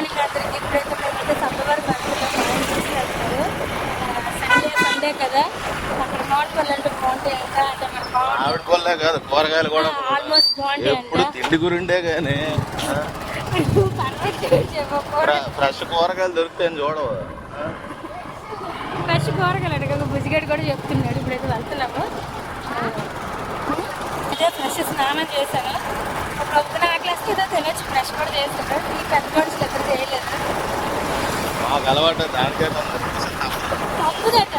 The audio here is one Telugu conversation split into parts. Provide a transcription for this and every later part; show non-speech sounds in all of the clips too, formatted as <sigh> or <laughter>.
మార్నింగ్ అందరికి ఇప్పుడైతే మేమైతే వెళ్తున్నాము సండే సండే కదా. అక్కడ మోటపల్లి అంటే బాగుంటాయి ఇంకా అంటే మన ఆవిడ పొల్లే కాదు కూరగాయలు కూడా ఆల్మోస్ట్ బాగుంటాయి ఎప్పుడు తిండి గురిండే కానీ <laughs> ఫ్రెష్ కూరగాయలు దొరుకుతాయని చూడవు? ఫ్రెష్ కూరగాయలు అడగ బుజ్జిగడ్డ కూడా చెప్తున్నాడు. ఇప్పుడైతే వెళ్తున్నాము. అదే ఫ్రెష్ స్నానం చేశాను. పొద్దున ఆకలిస్తే ఏదో తినొచ్చు ఫ్రెష్ కూడా చేస్తాడు ఈ పెద్ద మనుషులు ఎక్కడ చేయలేదు? మాకు అలవాటు. తప్పుదట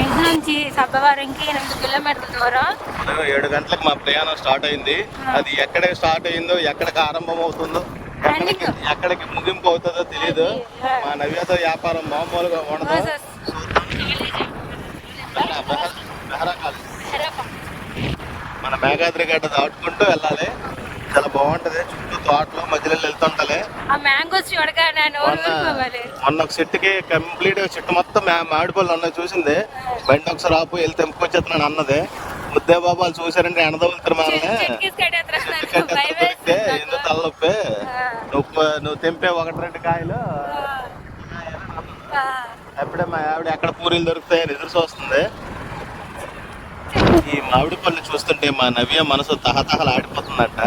ఐదు నుంచి సబ్బవారంకి ఎనిమిది కిలోమీటర్ల దూరం. ఏడు గంటలకు మా ప్రయాణం స్టార్ట్ అయింది. అది ఎక్కడ స్టార్ట్ అయిందో ఎక్కడికి ఆరంభం అవుతుందో ఎక్కడికి ఎక్కడికి ముగింపు అవుతుందో తెలియదు మా నవ్యతో వ్యాపారం మామూలుగా ఉండదు. మేఘాద్రి గడ్డ దాటుకుంటూ వెళ్ళాలి. చాలా బాగుంటది. చుట్టూ తోటలో మధ్యలో వెళ్తుంటలే. ఆ మ్యాంగోస్ చూడగా నా నోరు మొన్న ఒక చెట్టుకి కంప్లీట్గా చెట్టు మొత్తం మామిడి పళ్ళు ఉన్నాయి చూసింది. బండి ఒకసారి ఆపు వెళ్ళి తెంపుకొచ్చేస్తున్నాను అన్నది. ముద్దే బాబాలు చూసారంటే ఎనదవులుతారు దొరికితే ఎందుకు నాకు. తలనొప్పి. నువ్వు నువ్వు తెంపే ఒకటి రెండు కాయలు. అప్పుడే మా ఆవిడ ఎక్కడ పూరీలు దొరుకుతాయని ఎదురు చూస్తుంది. ఈ మామిడి పళ్ళు చూస్తుంటే మా నవ్య మనసు తహతహలు ఆడిపోతుందంట.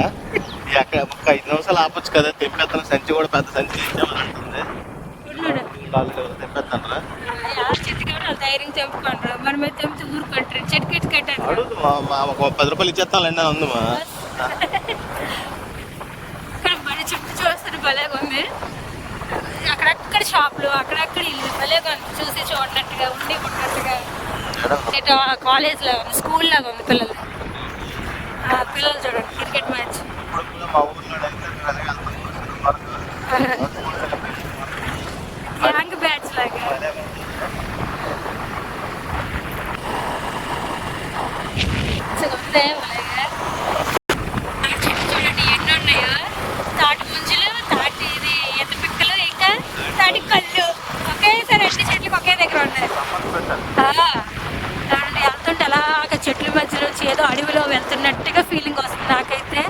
అక్కడ ఒక ఐదు నిమిషాలు ఆపొచ్చు కదా తెంపేస్తాను సంచి కూడా పెద్ద సంచి ఇచ్చామని అంటుంది. ఉన్నాడు. వాళ్ళు తెంపేస్తాను ఆ చెట్టుకి కూడా వాళ్ళు మా మా ఒక పది రూపాయలు ఇచ్చేస్తానులేండి అని ఉంది మా. ఇక్కడ బడి చుట్టూ చూస్తారు భలేగా ఉంది అక్కడక్కడ షాపులు అక్కడక్కడ ఇల్లు భలేగా చూసి చూడనట్టుగా ఉండి ఉన్నట్టుగా ఇటు కాలేజ్ లాగా ఉంది స్కూల్ లాగా ఉంది పిల్లలు. పిల్లలు చూడండి క్రికెట్ మ్యాచ్. యాంగ్ బ్యాచ్ లాగా ఉందే భలేగా. ఆ చెట్టు చూడండి ఎన్ని ఉన్నాయో తాటి ముంజులు తాటి ఇది ఈత పిక్కలు ఇంకా తాటి కళ్ళు ఒకేసారి అన్ని చెట్లకు ఒకే దగ్గర ఉన్నాయి ఆ, చూడండి వెళ్తుంటే అలాగ చెట్ల మధ్యలో నుంచి ఏదో అడవిలో వెళ్తున్నట్టుగా ఫీలింగ్ వస్తుంది నాకైతే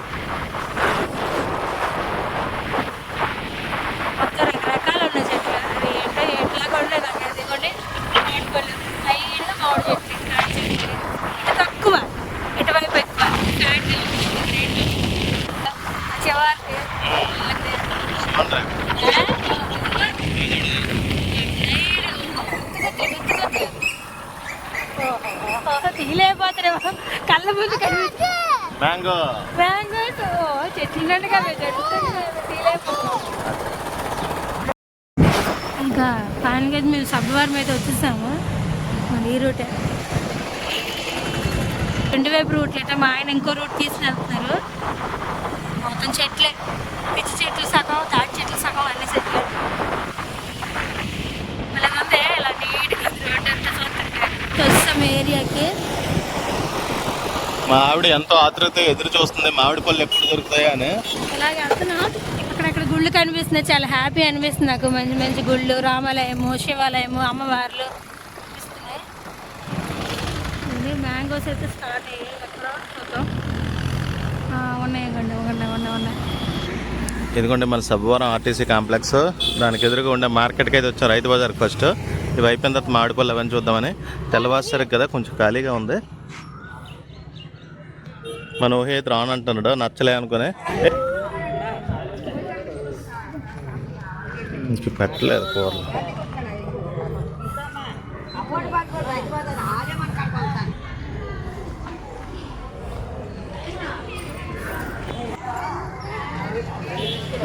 మొత్తం రకరకాలు ఉన్నాయి చెట్లు అది ఏంటో ఎట్లాగా ఉన్నాయి నాకు అది ఇదిగోండి మామిడి పళ్ళు లైన్గా మామిడి చెట్లు తాటి చెట్లు ఇటు తక్కువ ఇటువైపు ఎక్కువ తాటి చివరికి తీలేకపోతున్నామో కళ్ళ ముందు కనిపించి మ్యాంగో మ్యాంగోస్ చెట్లు ఉన్నట్టుగా చెట్లు తీలేకపోతున్నాం ఇంకా ఫైనల్గా మేము సబ్బవారం అయితే వచ్చేసాము. ఈ రూటే. రెండు వైపు రూట్లు అంటే మా ఆయన ఇంకో రూట్ తీసుకుని వెళ్తున్నారు మొత్తం చెట్లే. పిచ్చి చెట్లు సగం తాటి చెట్లు సగం అన్ని చెట్లు. ఇలా నీట్గా రోడ్డు అంతా చూస్తుంటే. వస్తాం ఏరియాకి మా ఆవిడ ఎంతో ఆతృత ఎదురు చూస్తుంది. మామిడి పళ్ళు ఎప్పుడు దొరుకుతాయా అని. ఇలాగ వెళ్తున్నాం అక్కడక్కడ గుళ్ళు కనిపిస్తున్నాయి. చాలా హ్యాపీ అనిపిస్తుంది నాకు. మంచి మంచి గుళ్ళు రామాలయము శివాలయము అమ్మవార్లు ఇది మ్యాంగోస్ అయితే స్టార్ట్ అయ్యాయి. ఎక్కడో చూద్దాం. ఉన్నాయి కండి ఉన్నాయి ఉన్నాయి ఉన్నాయి. ఇదిగోండి మన సబ్బవరం ఆర్టీసీ కాంప్లెక్స్. దానికి ఎదురుగా ఉండే మార్కెట్కి అయితే వచ్చాం రైతు బజార్కి ఫస్ట్. ఇవి అయిపోయిన తర్వాత మామిడిపళ్ళు అవన్నీ చూద్దామని. తెల్లవారుసరికి కదా కొంచెం ఖాళీగా ఉంది. మన ఊహ రాను అంటున్నాడు నచ్చలే అనుకునే. ఇంక పెట్టలేదు కూరలు.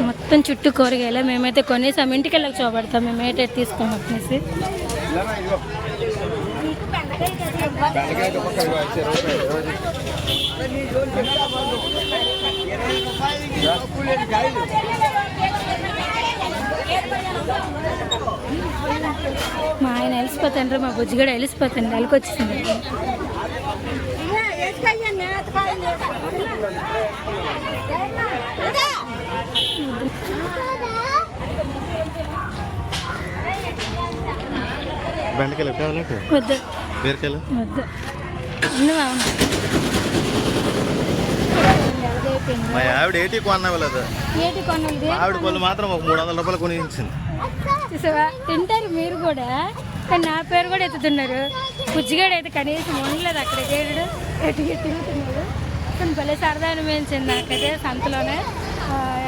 మొత్తం చుట్టూ కూరగాయలు మేమైతే కొనేసాం. ఇంటికి వెళ్ళక చూపడతాం. మేము ఏటైతే తీసుకోమనేసి మా ఆయన వెలిసిపోతాండ్రు మా బుజ్జి కూడా వెలిసిపోతాండి వెళ్ళకొచ్చేసింది బెండకాయలు కావాలంటే వద్దు. బీరకాయలు? మా ఆవిడ ఏటీ కొన్నది ఆవిడ పళ్ళు మాత్రం ఒక మూడు వందల రూపాయలు కొని ఇచ్చింది తింటారు మీరు కూడా. కానీ నా పేరు కూడా ఎత్తుతున్నారు బుజ్జిగాడు అయితే కనీసం ఉండలేదు అక్కడ చేయడు ఎటు తిరుగుతున్నాడు కానీ భలే సరదా అనిపించింది నాకైతే సంతలోనే.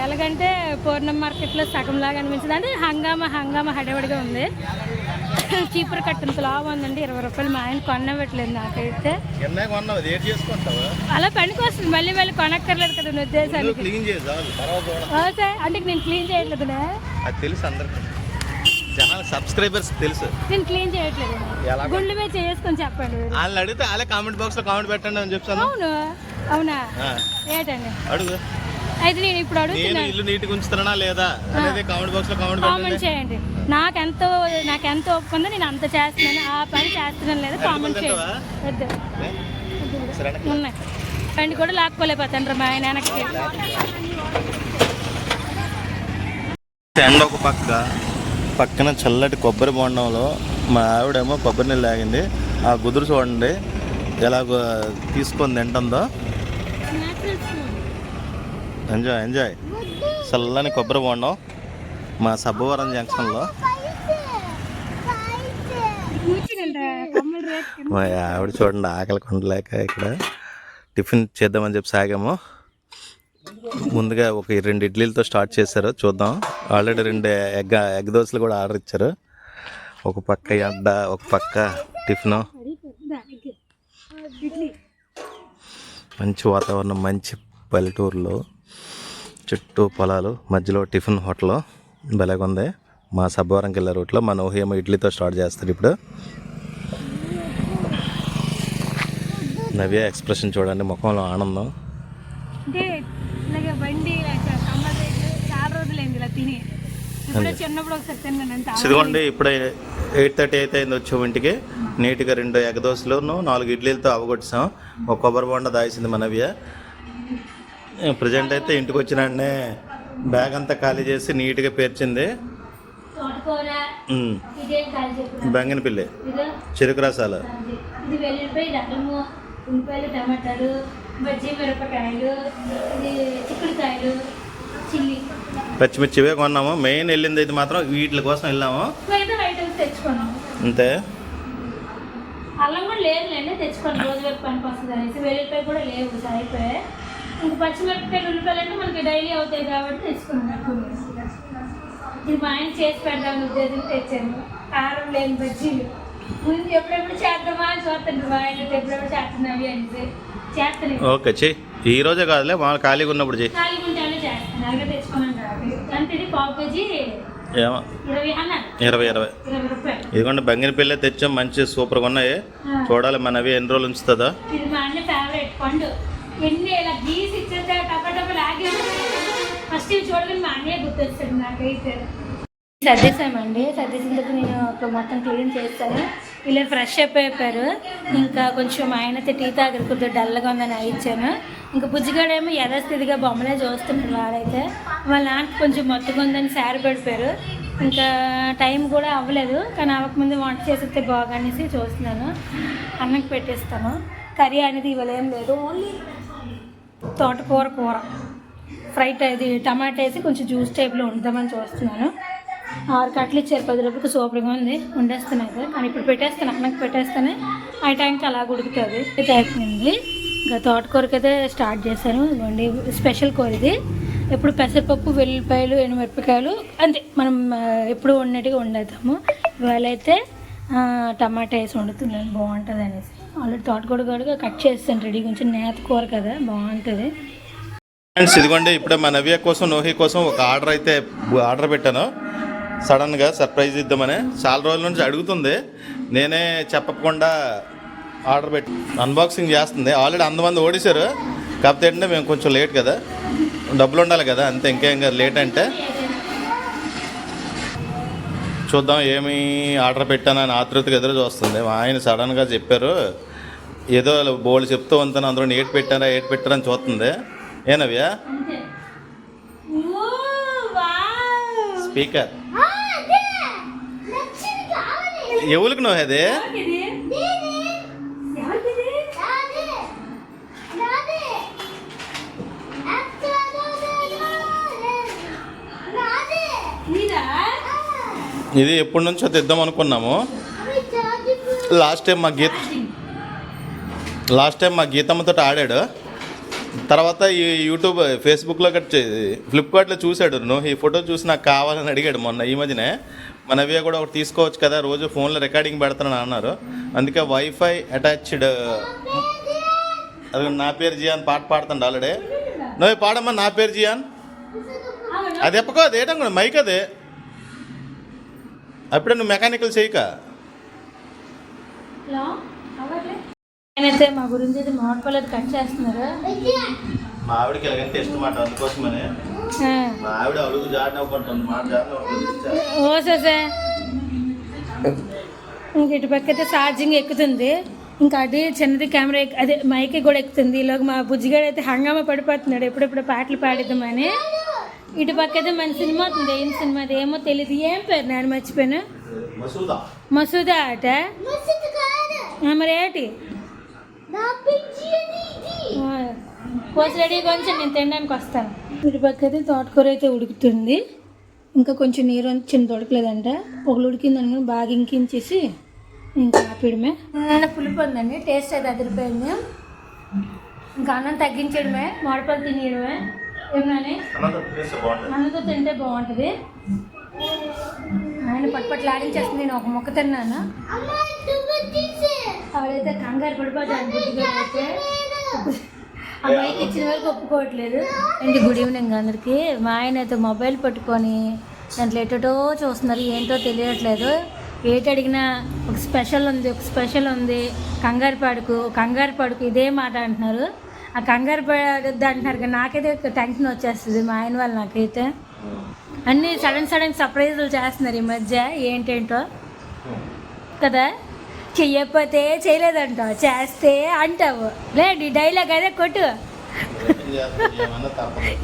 ఎలాగంటే పూర్ణం మార్కెట్లో సగంలాగా అనిపించింది. అంటే హంగామా హంగామా హడావిడిగా ఉంది. <laughs> చీపురు కట్టినంత లాభం ఉందండి ఇరవై రూపాయలు మా ఆయన కొనవట్లేదు నాకైతే. ఎన్నే కొన్నావు అది ఏటి చేసుకుంటావా? అలా పనికి వస్తుంది మళ్ళీ మళ్ళీ కొనక్కర్లేదు కదా ఉద్దేశానికి. సార్ అంటే నేను క్లీన్ చేయట్లేదునా అది తెలుసు అందరికి. జనాల సబ్స్క్రైబర్స్ తెలుసు. నేను క్లీన్ చేయట్లేదు. ఎలా గుండె మీద చేసుకొని చెప్పండి. వాళ్ళని అడిగితే వాళ్ళే కామెంట్ బాక్స్లో కామెంట్ పెట్టండి అని చెప్తాను. అవును అవునా? ఏంటండి? అడుగు. అయితే నేను ఇప్పుడు నేను అడుగుతున్నాను ఇల్లు నీట్గా ఉంచుతానా లేదా అనేది కామెంట్ బాక్స్లో కామెంట్ కామెంట్ చేయండి. నాకెంతో నాకెంత ఒప్పుకుందో నేను అంత చేస్తున్నాను. ఆ పని చేస్తున్నాను లేదా కామెంట్ చేయండి. వద్దు. ఉన్నాయి. బండి కూడా లాక్కోలేకపోతాను మా ఆయన వెనక్కి. ఎండ ఒక పక్క పక్కన చల్లటి కొబ్బరి బొండంలో మా ఆవిడేమో కొబ్బరి నీళ్ళు తాగింది. ఆ గుదురు చూడండి ఎలా తీసుకొని తింటుందో. ఎంజాయ్ ఎంజాయ్ చల్లని కొబ్బరి బొండం మా సబ్బవరం జంక్షన్లో. మా ఆవిడ చూడండి ఆకలి కొండలేక ఇక్కడ. టిఫిన్ చేద్దామని చెప్పి సాగాము. ముందుగా ఒక రెండు ఇడ్లీలతో స్టార్ట్ చేశారు. చూద్దాం. ఆల్రెడీ రెండు ఎగ్ ఎగ్ దోశలు కూడా ఆర్డర్ ఇచ్చారు. ఒక పక్క అడ్డ ఒక పక్క టిఫిన్. మంచి వాతావరణం మంచి పల్లెటూరులో. చుట్టూ పొలాలు మధ్యలో టిఫిన్ హోటల్ ఉంది మా సబ్బవరంకి వెళ్ళే రూట్లో మా నోహేమో ఇడ్లీతో స్టార్ట్ చేస్తారు ఇప్పుడు. నవ్య ఎక్స్ప్రెషన్ చూడండి ముఖంలో ఆనందం. ఇదిగోండి ఇప్పుడే ఎయిట్ థర్టీ అయితే అయింది వచ్చే ఇంటికి. నీట్గా రెండు ఎగ దోశలను నాలుగు ఇడ్లీలతో అవగొట్టాం ఒక కొబ్బరి బొండ దాయిసింది మనవ్య ప్రజెంట్ అయితే ఇంటికి వచ్చినాడనే బ్యాగ్ అంతా ఖాళీ చేసి నీట్గా పేర్చింది. బంగినపిల్లి చెరుకు రసాలు. ఇది వెల్లుల్లిపాయ రకము ఉల్లిపాయలు టమాటాలు బజ్జీ మిరపకాయలు ఇది చిక్కుడుకాయలు చిల్లి. పచ్చిమిర్చి ఇవే కొన్నాము. మెయిన్ వెళ్ళింది ఇది మాత్రం వీటి కోసం వెళ్ళాము. అంతే. అల్లం కూడా లేదులేండి తెచ్చుకోండి రోజు వైపు పనికి వస్తుంది అనేసి. వెల్లుల్లిపాయ కూడా లేవు అయిపోయాయి ఇంక పచ్చిమిరపకాయలు ఉల్లిపాయలు అంటే మనకి డైలీ అవుతాయి కాబట్టి తెచ్చుకున్నాం ఎక్కువ. ఇది మా ఆయన చేసి పెడదామని ఉద్దేశం తెచ్చాను. కారం లేని బజ్జీలు. ముందు ఎప్పుడెప్పుడు చేద్దామా చూస్తుంటారు మా ఆయన. ఎప్పుడెప్పుడు చేస్తున్నావి అనేసి. చేస్తాను ఓకే చెయ్యి ఈ రోజే కాదులే మామూలు ఖాళీగా ఉన్నప్పుడు చెయ్యి ఖాళీ ఉంటేనే చేస్తాను. అలాగే తెచ్చుకున్నాను అంటే ఇది పావు కేజీ ఏమో. ఇరవై ఇరవై ఇదిగోండి బంగినపిల్లే తెచ్చాం మంచి సూపర్గా ఉన్నాయి. చూడాలి మనవి ఎన్ని రోజులు ఉంచుతుందో. ఇది మా అన్న ఫేవరెట్ పండు. ఎన్ని ఇలా గీసి ఇచ్చేస్తే టప టప ఫస్ట్ ఇవి చూడగానే మా అన్నయ్య గుర్తొచ్చాడు నాకైతే. సర్దేశామండి. సర్దేసిన తర్వాత నేను ఇప్పుడు మొత్తం క్లీన్ చేస్తాను. ఇలా ఫ్రెష్ అప్ అయిపోయారు. ఇంకా కొంచెం ఆయన అయితే టీ తాగరు. కొద్దిగా డల్గా ఉందని అవి ఇచ్చాను ఇంకా బుజ్జిగాడేమో యథాస్థితిగా బొమ్మలే చూస్తున్నాడు వాడైతే. వాళ్ళ నాన్న కొంచెం మొత్తగా ఉందని శారీ పడిపోయారు. ఇంకా టైం కూడా అవ్వలేదు. కానీ అవ్వకముందు వంట చేసేస్తే బాగనేసి చూస్తున్నాను. అన్నకి పెట్టేస్తాను. కర్రీ అనేది ఇవ్వలేం లేదు. ఓన్లీ తోటకూర కూర. ఫ్రై అది టమాటా వేసి కొంచెం జ్యూస్ టైప్లో వండుదామని చూస్తున్నాను. ఆరు కట్టలు ఇచ్చారు. పది రూపాయలకి సూపర్గా ఉంది. వండేస్తున్నాయి కానీ ఇప్పుడు పెట్టేస్తాను. అన్నకి పెట్టేస్తానే. ఆ టైంకి అలా ఉడుకుతుంది అయితే అయిపోయింది. ఇంకా తోటకూరకి అయితే స్టార్ట్ చేశాను. ఇవ్వండి స్పెషల్ కూర ఇది. ఎప్పుడు పెసరపప్పు వెల్లిపాయలు ఎనిమిరపకాయలు అంతే. మనం ఎప్పుడు వండినట్టుగా వండేద్దాము. ఇవాళ అయితే టమాటా వేసి వండుతున్నాను. బాగుంటుంది అనేసి. ఆల్రెడీ తోటకూర కూడా కట్ చేస్తాను రెడీ. కొంచెం నేత కూర కదా బాగుంటుంది. ఫ్రెండ్స్ ఇదిగోండి ఇప్పుడే మా నవ్య కోసం నోహి కోసం ఒక ఆర్డర్ అయితే ఆర్డర్ పెట్టాను. సడన్గా సర్ప్రైజ్ ఇద్దామని. చాలా రోజుల నుంచి అడుగుతుంది. నేనే చెప్పకుండా ఆర్డర్ పెట్టి అన్బాక్సింగ్ చేస్తుంది. ఆల్రెడీ అంతమంది ఓడిశారు. కాకపోతే ఏంటంటే మేము కొంచెం లేట్ కదా. డబ్బులు ఉండాలి కదా అంతే ఇంకేం కదా లేట్ అంటే. చూద్దాం ఏమి ఆర్డర్ పెట్టానని ఆతృతగా ఎదురు చూస్తుంది. మా ఆయన సడన్గా చెప్పారు. ఏదో బోళ్ళు చెప్తూ ఉంటాను అందులో ఏటు పెట్టారా ఏటు పెట్టారా అని చూస్తుంది ఏనవ్యా స్పీకర్. ఎవరికి నువ్వు అది? ఇది ఎప్పటి నుంచో తెద్దాం అనుకున్నాము. లాస్ట్ టైం మా గీత లాస్ట్ టైం మా గీతమ్మతో ఆడాడు. తర్వాత ఈ యూట్యూబ్ ఫేస్బుక్లో గట్ ఫ్లిప్కార్ట్లో చూశాడు నువ్వు ఈ ఫోటో చూసి నాకు కావాలని అడిగాడు మొన్న ఈ మధ్యనే. మన కూడా ఒకటి తీసుకోవచ్చు కదా రోజు ఫోన్లో రికార్డింగ్ పెడతానని అన్నారు. అందుకే వైఫై అటాచ్డ్ అది నా పేరు జియాన్ పాట పాడుతుండ ఆల్రెడీ. నువ్వు పాడమ్మా నా పేరు జియాన్. అది ఎప్పకో అది ఏటం కూడా మైక్ అదే. అప్పుడే నువ్వు మెకానికల్ చేయక. హలో? నేనైతే మా గురించి అయితే మామిడిపళ్ళు కట్ చేస్తున్నారు. మా ఆవిడకి ఎలాగంటే ఇష్టం మాట అందుకోసమనే. మా ఆవిడ అడుగు జాడిన అవ్వకుంటుంది మాట జాడిన ఓ ససే. ఇంక ఇటు పక్క అయితే ఛార్జింగ్ ఎక్కుతుంది. ఇంకా అది చిన్నది కెమెరా ఎక్- అదే మైక్ కూడా ఎక్కుతుంది. ఈలోగా మా బుజ్జిగాడు అయితే హంగామా పడిపోతున్నాడు. ఎప్పుడెప్పుడు పాటలు పాడిద్దామని. ఇటు పక్క అయితే మన సినిమా అవుతుంది ఏం సినిమా అది? ఏమో తెలియదు ఏం పేరు? నేను మర్చిపోయాను. మసూదా. ఆ, మరి ఏంటి? కోసి రెడీ కొంచెం నేను తినడానికి వస్తాను. ఇటు పక్క అయితే తోటకూర అయితే ఉడుకుతుంది. ఇంకా కొంచెం నీరు చిన్న ఉడకలేదంట ఒకళ్ళు ఉడికింది అనుకుని బాగా ఇంకించేసి ఇంకా ఆపేయడమే. ఏమైనా పులుపు ఉందండి టేస్ట్ అయితే అదిరిపోయింది. ఇంకా అన్నం తగ్గించడమే. మామిడిపళ్ళు తినేయడమే. ఏమన్నాని? అన్నతో తింటే బాగుంటుంది. ఆయన పట్టుపట్లు ఆడించేస్తుంది నేను ఒక మొక్క తిన్నాను. ఆవిడైతే కంగారు పడిపోతాను అమ్మాయికి అయితే. ఇచ్చిన వరకు ఒప్పుకోవట్లేదు. అండి గుడ్ ఈవినింగ్ అందరికీ? మా ఆయన అయితే మొబైల్ పట్టుకొని దాంట్లో ఎటో చూస్తున్నారు ఏంటో తెలియట్లేదు. ఏటి అడిగినా ఒక స్పెషల్ ఉంది ఒక స్పెషల్ ఉంది కంగారు పడుకు కంగారు పడుకు ఇదే మాట అంటున్నారు. ఆ కంగారు పడద్దు అంటున్నారు కానీ నాకైతే టెన్షన్ వచ్చేస్తుంది మా ఆయన వాళ్ళు నాకైతే. అన్నీ సడన్ సడన్ సర్ప్రైజులు చేస్తున్నారు ఈ మధ్య ఏంటేంటో. కదా? చెయ్యకపోతే చేయలేదంటావు. చేస్తే అంటావు. లేదు డైలాగ్ అదే కొట్టు.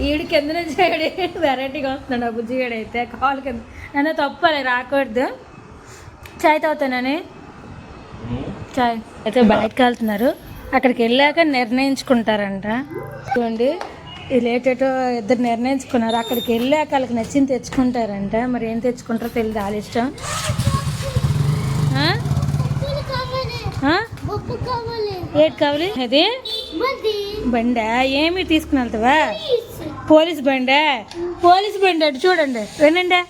ఈడు కింద నుంచి వెరైటీగా వస్తున్నాడు ఆ బుజ్జిగాడు అయితే. కాల్ కింద. నన్ను తప్పలే రాకూడదు. చాయ్ తాగుతానని చాయ్. అయితే బయటకు వెళ్తున్నారు. అక్కడికి వెళ్ళాక నిర్ణయించుకుంటారంట. చూడండి లేటేటో ఇద్దరు నిర్ణయించుకున్నారు. అక్కడికి వెళ్ళాక వాళ్ళకి నచ్చింది తెచ్చుకుంటారంట. మరి ఏం తెచ్చుకుంటారో తెలియదు వాళ్ళ ఇష్టం. ఏటి కావాలి? అది? బండా? ఏమి తీసుకుని వెళ్తావా? పోలీస్ బండా? పోలీస్ బండి అటు చూడండి. వినండి.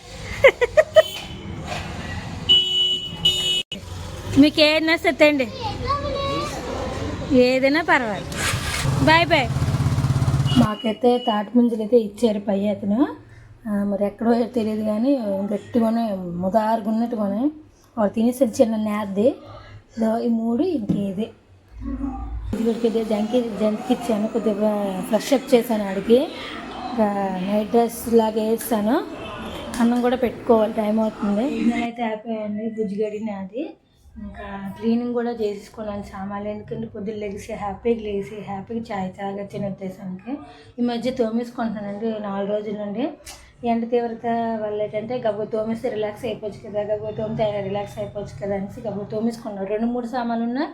మీకు ఏది నచ్చితే తెండి. ఏదైనా పర్వాలేదు. Bye bye. మాకైతే తాటి ముంజలు అయితే ఇచ్చారు పై అతను. మరి ఎక్కడో తెలియదు కానీ గట్టిగానే ముదారుగా ఉన్నట్టుగానే. వాడు తినేసరి చిన్న నేద్ది. ఈ మూడు ఇంకేది. ఇదిగోడికి ఇదే జంకి ఇచ్చాను కొద్దిగా ఫ్రెష్ అప్ చేశాను ఆడికి. నైట్ డ్రెస్ లాగా వేస్తాను. అన్నం కూడా పెట్టుకోవాలి టైం అవుతుంది. నేనైతే అయిపోయాను బుజ్జిగడి నాది. ఇంకా క్లీనింగ్ కూడా చేసుకున్నాను సామాన్లు. ఎందుకంటే పొద్దున్న లెగిసి హ్యాపీగా లేచి హ్యాపీగా చాయ్ తాగొచ్చు అనే ఉద్దేశానికి ఈ మధ్య తోమేసుకుంటున్నానండి నాలుగు రోజుల నుండి. ఎండ తీవ్రత వల్ల ఏంటంటే గబ్బు తోమేస్తే రిలాక్స్ అయిపోవచ్చు కదా గబ్బు తోమితే రిలాక్స్ అయిపోవచ్చు కదా అనేసి గబ్బు తోమేసుకున్నాను. రెండు మూడు సామాన్లు ఉన్నా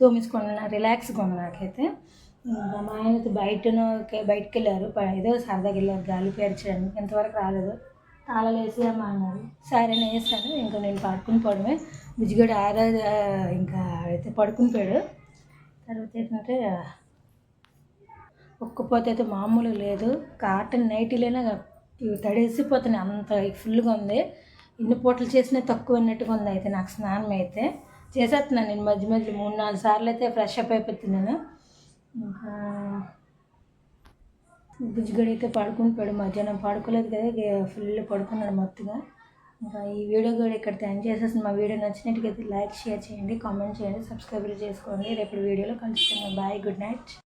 తోమేసుకున్నాను రిలాక్స్గా ఉంది నాకైతే. ఇంకా మా ఆయన అయితే బయటను బయటకు వెళ్ళారు ఏదో సరదాగా వెళ్ళారు గాలి పేర్చడానికి ఇంతవరకు రాలేదు. తాళాలు వేసేయమ్మా అన్నారు. సరే నేను ఇంకా నేను పడుకుని పోవడమే. బుజ్జిగడు ఆరా ఇంకా అయితే పడుకుని పోయాడు. తర్వాత ఏంటంటే ఒక్కపోతే అయితే మామూలు లేదు. కాటన్ నైటీలైనా ఇవి తడేసిపోతున్నాయి. అంత ఫుల్గా ఉంది. ఇన్ని పూటలు చేసినా తక్కువ అన్నట్టుగా ఉంది అయితే నాకు స్నానం అయితే. చేసేస్తున్నాను నేను మధ్య మధ్య మూడు నాలుగు సార్లు అయితే ఫ్రెష్ అప్ అయిపోతున్నాను. ఇంకా బుజ్జిగడి అయితే పడుకుని పోయాడు మధ్యాహ్నం పడుకోలేదు కదా ఫుల్ పడుకున్నాడు మొత్తగా ఇంకా ఈ వీడియో కూడా ఇక్కడ ఎండ్ చేసేసి మా వీడియో నచ్చినట్టుగా అయితే లైక్ షేర్ చేయండి కామెంట్ చేయండి సబ్స్క్రైబ్ చేసుకోండి. రేపు వీడియోలో కలుసుకుందాం. Bye good night